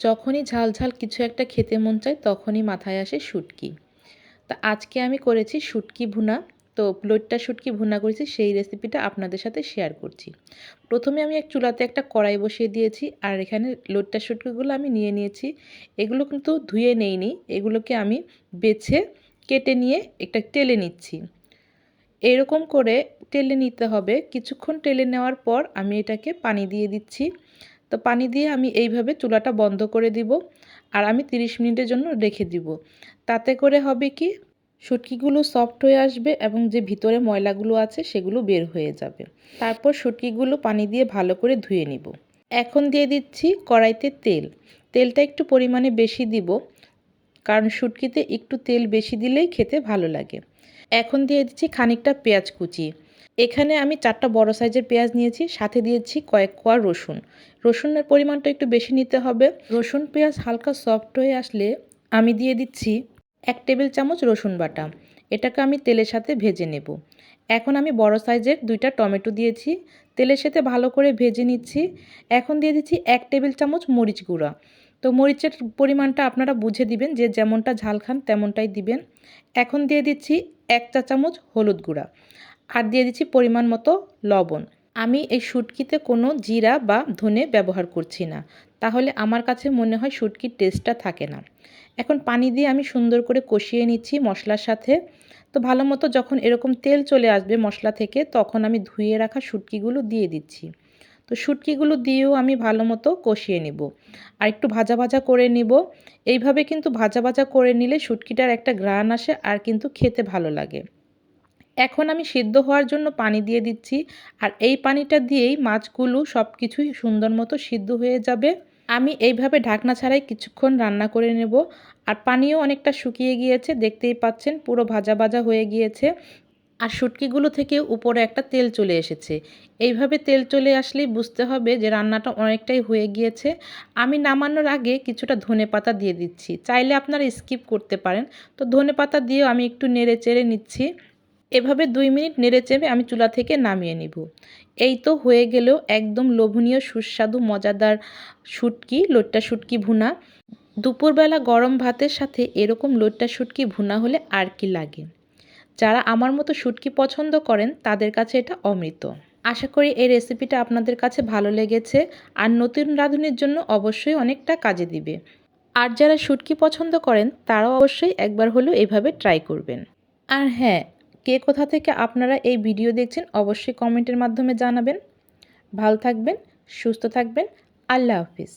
যখনই ঝাল ঝাল কিছু একটা খেতে মন চায়, তখনই মাথায় আসে শুটকি। তা আজকে আমি করেছি শুটকি ভুনা। তো লোটটা শুটকি ভুনা করেছি, সেই রেসিপিটা আপনাদের সাথে শেয়ার করছি। প্রথমে আমি এক চুলাতে একটা কড়াই বসিয়ে দিয়েছি, আর এখানে লোটটা শুটকিগুলো আমি নিয়ে নিয়েছি। এগুলো কিন্তু ধুয়ে নেইনি, এগুলোকে আমি বেছে, কেটে নিয়ে একটা টেলে নিচ্ছি। এরকম করে টেলে নিতে হবে। কিছুক্ষণ টেলে নেওয়ার পর আমি এটাকে পানি দিয়ে দিচ্ছি। তো পানি দিয়ে আমি এইভাবে চুলাটা বন্ধ করে দিব আর আমি 30 মিনিটের জন্য রেখে দিব। তাতে করে হবে কি, শুটকিগুলো সফট হয়ে আসবে এবং যে ভিতরে ময়লাগুলো আছে সেগুলো বের হয়ে যাবে। তারপর শুটকিগুলো পানি দিয়ে ভালো করে ধুয়ে নিব। এখন দিয়ে দিচ্ছি কড়াইতে তেল। তেলটা একটু পরিমাণে বেশি দিব, কারণ শুটকিতে একটু তেল বেশি দিলেই খেতে ভালো লাগে। এখন দিয়ে দিচ্ছি খানিকটা পেঁয়াজ কুচি। এখানে আমি চারটা বড় সাইজের পেঁয়াজ নিয়েছি, সাথে দিয়েছি কয়েক কোয়া রসুন। রসুনের পরিমাণটা একটু বেশি নিতে হবে। রসুন পেঁয়াজ হালকা সফট হয়ে আসলে আমি দিয়ে দিচ্ছি এক টেবিল চামচ রসুন বাটা। এটাকে আমি তেলের সাথে ভেজে নেব। এখন আমি বড় সাইজের দুইটা টমেটো দিয়েছি। তেলের সাথে ভালো করে ভেজে নিচ্ছি। এখন দিয়ে দিচ্ছি এক টেবিল চামচ মরিচ গুঁড়া। তো মরিচের পরিমাণটা আপনারা বুঝে দিবেন যে যেমনটা ঝাল খান তেমনটাই দিবেন। এখন দিয়ে দিচ্ছি এক চা চামচ হলুদ গুঁড়া। আর দিয়ে দিচ্ছি পরিমাণ মতো লবণ। আমি এই শুটকিতে কোনো জিরা বা ধনে ব্যবহার করছি না। তাহলে আমার কাছে মনে হয় শুটকির টেস্টটা থাকে না। এখন পানি দিয়ে আমি সুন্দর করে কষিয়ে নিচ্ছি মশলার সাথে। তো ভালো মতো যখন এরকম তেল চলে আসবে মশলা থেকে, তখন আমি ধুয়ে রাখা শুটকিগুলো দিয়ে দিচ্ছি। তো শুটকিগুলো দিয়েও আমি ভালো মতো কষিয়ে নেব। আর একটু ভাজা ভাজা করে নিব। এইভাবে কিন্তু ভাজা ভাজা করে নিলে শুটকিটার একটা গ্রান আসে আর কিন্তু খেতে ভালো লাগে। এখন আমি সিদ্ধ হওয়ার জন্য পানি দিয়ে দিচ্ছি আর এই পানিটা দিয়েই মাছগুলো সব কিছুই সুন্দর মতো সিদ্ধ হয়ে যাবে। আমি এইভাবে ঢাকনা ছাড়াই কিছুক্ষণ রান্না করে নেব। আর পানিও অনেকটা শুকিয়ে গিয়েছে, দেখতেই পাচ্ছেন পুরো ভাজা ভাজা হয়ে গিয়েছে। আর শুটকিগুলো থেকে উপরে একটা তেল চলে এসেছে। এইভাবে তেল চলে আসলেই বুঝতে হবে যে রান্নাটা অনেকটাই হয়ে গিয়েছে। আমি নামানোর আগে কিছুটা ধনে পাতা দিয়ে দিচ্ছি। চাইলে আপনারা স্কিপ করতে পারেন। তো ধনে পাতা দিয়েও আমি একটু নেড়ে চেড়ে নিচ্ছি। এভাবে দুই মিনিট নেড়ে চেপে আমি চুলা থেকে নামিয়ে নিব। এই তো হয়ে গেলেও একদম লোভনীয়, সুস্বাদু, মজাদার শুটকি, লোট্টা শুটকি ভুনা। দুপুরবেলা গরম ভাতের সাথে এরকম লোট্টা শুটকি ভুনা হলে আর কি লাগে? যারা আমার মতো শুটকি পছন্দ করেন, তাদের কাছে এটা অমৃত। আশা করি এই রেসিপিটা আপনাদের কাছে ভালো লেগেছে, আর নতুন রাঁধুনির জন্য অবশ্যই অনেকটা কাজে দিবে। আর যারা শুটকি পছন্দ করেন, তারাও অবশ্যই একবার হলেও এভাবে ট্রাই করবেন। আর হ্যাঁ কে কোথা থেকে আপনারা এই ভিডিও দেখছেন অবশ্যই কমেন্টের মাধ্যমে জানাবেন। ভালো থাকবেন, সুস্থ থাকবেন। আল্লাহ হাফিজ।